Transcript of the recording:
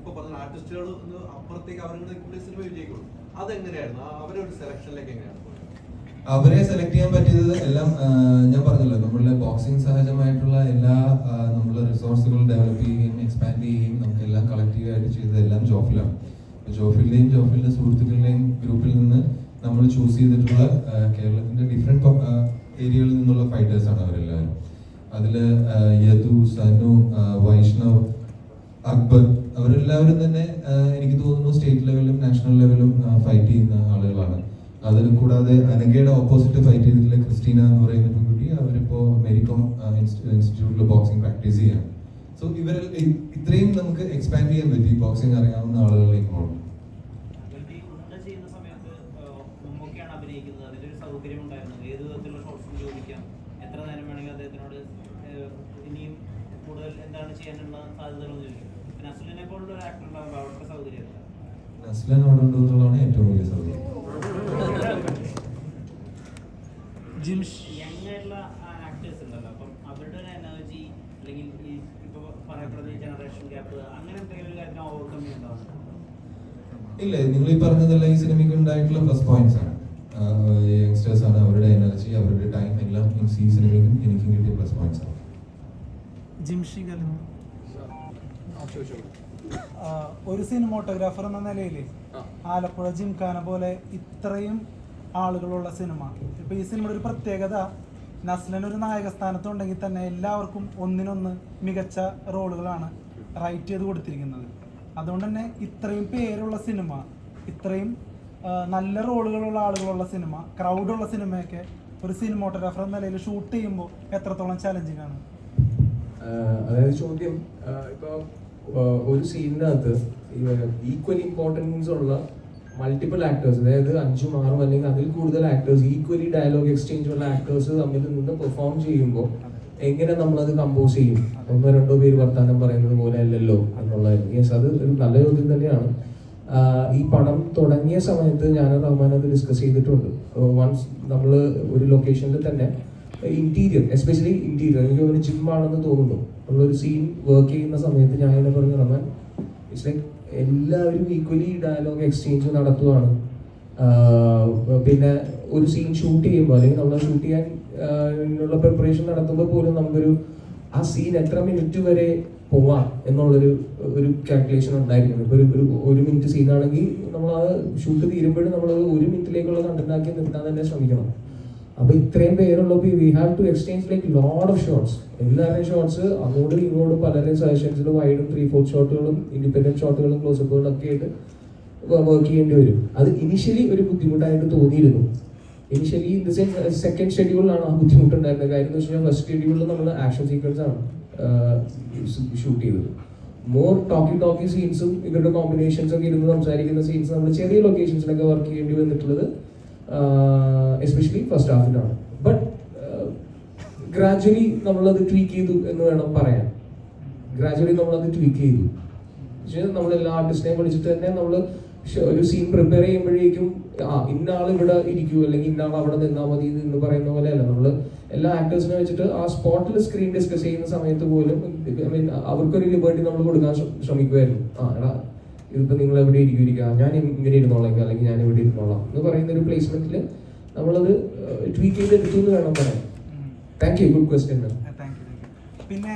ഇപ്പൊ പറഞ്ഞ ആർട്ടിസ്റ്റുകൾ അപ്പുറത്തേക്ക് അവരുടെ കൂടി സിനിമ വിജയിക്കുള്ളൂ. അതെങ്ങനെയായിരുന്നു? അവരെ ഒരു സെലക്ഷനിലേക്ക് എങ്ങനെയാണ് അവരെ സെലക്ട് ചെയ്യാൻ പറ്റിയത് എല്ലാം ഞാൻ പറഞ്ഞല്ലോ നമ്മളുടെ ബോക്സിംഗ് സഹജമായിട്ടുള്ള എല്ലാ നമ്മളെ റിസോഴ്സുകൾ ഡെവലപ്പ് ചെയ്യുകയും എക്സ്പാൻഡ് ചെയ്യുകയും നമുക്ക് എല്ലാം കളക്റ്റീവായിട്ട് ചെയ്തത് എല്ലാം ജോഫിലാണ്. അപ്പൊ ജോഫിലിന്റെയും ജോഫിലിന്റെ സുഹൃത്തുക്കളുടെയും ഗ്രൂപ്പിൽ നിന്ന് നമ്മൾ ചൂസ് ചെയ്തിട്ടുള്ള കേരളത്തിന്റെ ഡിഫറെന്റ് ഏരിയകളിൽ നിന്നുള്ള ഫൈറ്റേഴ്സ് ആണ് അവരെല്ലാവരും. അതിൽ ആ, യദു സനു വൈഷ്ണവ് അക്ബർ. അവരെല്ലാവരും തന്നെ എനിക്ക് തോന്നുന്നു സ്റ്റേറ്റ് ലെവലിലും നാഷണൽ ലെവലിലും ഫൈറ്റ് ചെയ്യുന്ന ആളുകളാണ്. അതിൽ കൂടാതെ അനഘയുടെ ഓപ്പോസിറ്റ് ഫൈറ്റ് ചെയ്തിട്ടുള്ള ക്രിസ്റ്റീന എന്ന് പറയുന്ന പെൺകുട്ടി അവരിപ്പോ മെരികോം ഇൻസ്റ്റിറ്റ്യൂട്ടിൽ ബോക്സിംഗ് പ്രാക്ടീസ് ചെയ്യാണ് സോ ഇവർ ഇത്രയും നമുക്ക് എക്സ്പാൻഡ് ചെയ്യാൻ പറ്റി. ബോക്സിംഗ് അറിയാവുന്ന ഷോർട്സും ചോദിക്കാം. എത്ര നേരം വേണമെങ്കിൽ അദ്ദേഹത്തിനോട് ഇനിയും കൂടുതൽ എന്താണ് ചെയ്യാനുള്ള സാധ്യതകളെന്ന് ചോദിക്കും. നസ്ലൻ അവിടെ ഉണ്ടെന്നുള്ളതാണ് ഏറ്റവും വലിയ സൗകര്യം. ജിംഷ് യങ് ആക്ടേഴ്സ് ഉണ്ടല്ലോ. അപ്പം അവരുടെ ഒരു എനർജി അല്ലെങ്കിൽ ഈ ഇപ്പൊ പറയപ്പെടുന്ന ഈ ജനറേഷൻ ഗ്യാപ്പ് അങ്ങനെ എന്തെങ്കിലും ഒരു കാര്യം ഓവർകം ചെയ്യുന്നുണ്ടോ ഇല്ല നിങ്ങൾ ഈ പറഞ്ഞതെല്ലാം ഈ സിനിമയ്ക്ക് ഉണ്ടായിട്ടുള്ള പ്ലസ് പോയിന്റ്സ് ആണ്. യങ്സ്റ്റേഴ്സ് ആണ് അവരുടെ എനർജി അവരുടെ ടൈം എല്ലാം ഈ സിനിമയ്ക്കും എനിക്കും കിട്ടിയ പ്ലസ് പോയിന്റ്സ് ആണ്. ജിംഷി ഒരു സിനിമോട്ടോഗ്രാഫർ എന്ന നിലയിൽ ആലപ്പുഴ ജിംഖാന പോലെ ഇത്രയും ആളുകളുള്ള സിനിമ. ഇപ്പൊ ഈ സിനിമയുടെ ഒരു പ്രത്യേകത നസ്ലൻ ഒരു നായക സ്ഥാനത്തുണ്ടെങ്കിൽ തന്നെ എല്ലാവർക്കും ഒന്നിനൊന്ന് മികച്ച റോളുകളാണ് റൈറ്റ് ചെയ്ത് കൊടുത്തിരിക്കുന്നത്. അതുകൊണ്ട് തന്നെ ഇത്രയും പേരുള്ള സിനിമ ഇത്രയും നല്ല റോളുകളുള്ള ആളുകളുള്ള സിനിമ ക്രൗഡുള്ള സിനിമയൊക്കെ ഒരു സിനിമോട്ടോഗ്രാഫർ എന്ന നിലയിൽ ഷൂട്ട് ചെയ്യുമ്പോൾ എത്രത്തോളം ചലഞ്ചിങ് ആണ്? അതായത് ചോദ്യം ഇപ്പോൾ ഒരു സീനിനകത്ത് ഈക്വൽ ഇമ്പോർട്ടൻസ് ഉള്ള മൾട്ടിപ്പിൾ ആക്ടേഴ്സ് അതായത് അഞ്ചും ആറും അല്ലെങ്കിൽ അതിൽ കൂടുതൽ ആക്ടേഴ്സ് ഈക്വലി ഡയലോഗ് എക്സ്ചേഞ്ച് ഉള്ള ആക്ടേഴ്സ് തമ്മിൽ നിന്ന് പെർഫോം ചെയ്യുമ്പോൾ എങ്ങനെ നമ്മളത് കമ്പോസ് ചെയ്യും? ഒന്നോ രണ്ടോ പേര് വർത്താനം പറയുന്നത് പോലെ അല്ലല്ലോ എന്നുള്ളതായിരുന്നു. യെസ് അത് ഒരു നല്ല ചോദ്യം തന്നെയാണ്. ഈ പടം തുടങ്ങിയ സമയത്ത് ഞാൻ റഹ്മാൻ അത് ഡിസ്കസ് ചെയ്തിട്ടുണ്ട്. വൺസ് നമ്മൾ ഒരു ലൊക്കേഷനിൽ തന്നെ ഇന്റീരിയർ എസ്പെഷ്യലി ഇന്റീരിയർ എനിക്ക് ഒരു ജിമ്മാണെന്ന് തോന്നുന്നു. നമ്മളൊരു സീൻ വർക്ക് ചെയ്യുന്ന സമയത്ത് ഞാൻ എന്നെ പറഞ്ഞു റമാൻ ഇറ്റ്സ് ലൈക്ക് എല്ലാവരും ഈക്വലി ഡയലോഗ് എക്സ്ചേഞ്ച് നടത്തുവാണ്. പിന്നെ ഒരു സീൻ ഷൂട്ട് ചെയ്യുമ്പോൾ അല്ലെങ്കിൽ നമ്മൾ ഷൂട്ട് ചെയ്യാൻ ഉള്ള പ്രിപ്പറേഷൻ നടത്തുമ്പോൾ പോലും നമുക്കൊരു ആ സീൻ എത്ര മിനിറ്റ് വരെ പോവാം എന്നുള്ളൊരു ഒരു കാൽക്കുലേഷൻ ഉണ്ടായിരിക്കുന്നു ഇപ്പോൾ ഒരു ഒരു മിനിറ്റ് സീനാണെങ്കിൽ നമ്മൾ ആ ഷൂട്ട് തീരുമ്പോഴും നമ്മൾ ഒരു മിനിറ്റിലേക്കുള്ള കണ്ടന്റ് ആക്കി നിർത്താൻ തന്നെ ശ്രമിക്കണം. അപ്പൊ ഇത്രയും പേരുള്ളപ്പോൾ we have to exchange like load of shots എല്ലാവരുടെയും ഷോട്ട്സ് അങ്ങോട്ടും ഇങ്ങോട്ടും പലരുടെയും സജഷൻസിൽ വൈഡും ത്രീ ഫോർത്ത് ഷോട്ടുകളും ഇൻഡിപെൻഡന്റ് ഷോട്ടുകളും ക്ലോസപ്പുകളും ഒക്കെ ആയിട്ട് വർക്ക് ചെയ്യേണ്ടി വരും. അത് ഇനിഷ്യലി ഒരു ബുദ്ധിമുട്ടായിട്ട് തോന്നിയിരുന്നു. Initially in the sense second ഷെഡ്യൂളിലാണ് ആ ബുദ്ധിമുട്ടുണ്ടായിരുന്നത്. കാര്യം എന്ന് വെച്ച് ഫസ്റ്റ് ഷെഡ്യൂളിൽ നമ്മൾ ആക്ഷൻ സീക്വൻസ് ആണ് ഷൂട്ട് ചെയ്തത്. മോർ ടോക്കി ടോക്കി സീൻസും ഇവരുടെ കോമ്പിനേഷൻസ് ഒക്കെ ഇരുന്ന് സംസാരിക്കുന്ന സീൻസ് നമ്മൾ ചെറിയ ലൊക്കേഷൻസിലൊക്കെ വർക്ക് ചെയ്യേണ്ടി വന്നിട്ടുള്ളത് എസ്പെഷ്യലി ഫസ്റ്റ് ഹാഫിലാണ് ബട്ട് ഗ്രാജ്വലി നമ്മളത് ട്വീക്ക് ചെയ്തു എന്ന് വേണം പറയാൻ. ഗ്രാജ്വലി നമ്മളത് ട്വീക്ക് ചെയ്തു. പക്ഷേ നമ്മൾ എല്ലാ ആർട്ടിസ്റ്റിനെയും വിളിച്ചിട്ട് തന്നെ നമ്മൾ ഒരു സീൻ പ്രിപ്പയർ ചെയ്യുമ്പോഴേക്കും ആ ഇന്ന ആൾ ഇവിടെ ഇരിക്കൂ അല്ലെങ്കിൽ ഇന്ന ആൾ അവിടെ നിന്നാൽ മതി എന്ന് പറയുന്ന പോലെയല്ല. നമ്മൾ എല്ലാ ആക്ടേഴ്സിനെ വെച്ചിട്ട് ആ സ്പോട്ടിൽ സ്ക്രീൻ ഡിസ്കസ് ചെയ്യുന്ന സമയത്ത് പോലും ഐ മീൻ അവർക്കൊരു ലിബർട്ടി നമ്മൾ കൊടുക്കാൻ ശ്രമ- ശ്രമിക്കുമായിരുന്നു ആ എടാ ഇതിപ്പോ നിങ്ങൾ എവിടെ ഇരിക്കും ഇരിക്കുക ഞാൻ ഇങ്ങനെ ഇരുന്നോളാം അല്ലെങ്കിൽ ഞാൻ ഇവിടെ ഇരുന്നോളാം എന്ന് പറയുന്ന ഒരു പ്ലേസ്മെന്റിൽ നമ്മളത് ട്വീറ്റ് ചെയ്തെടുത്തു എന്ന് വേണം പറയാൻ. താങ്ക് യു ഗുഡ് ക്വസ്റ്റ്യൻ പിന്നെ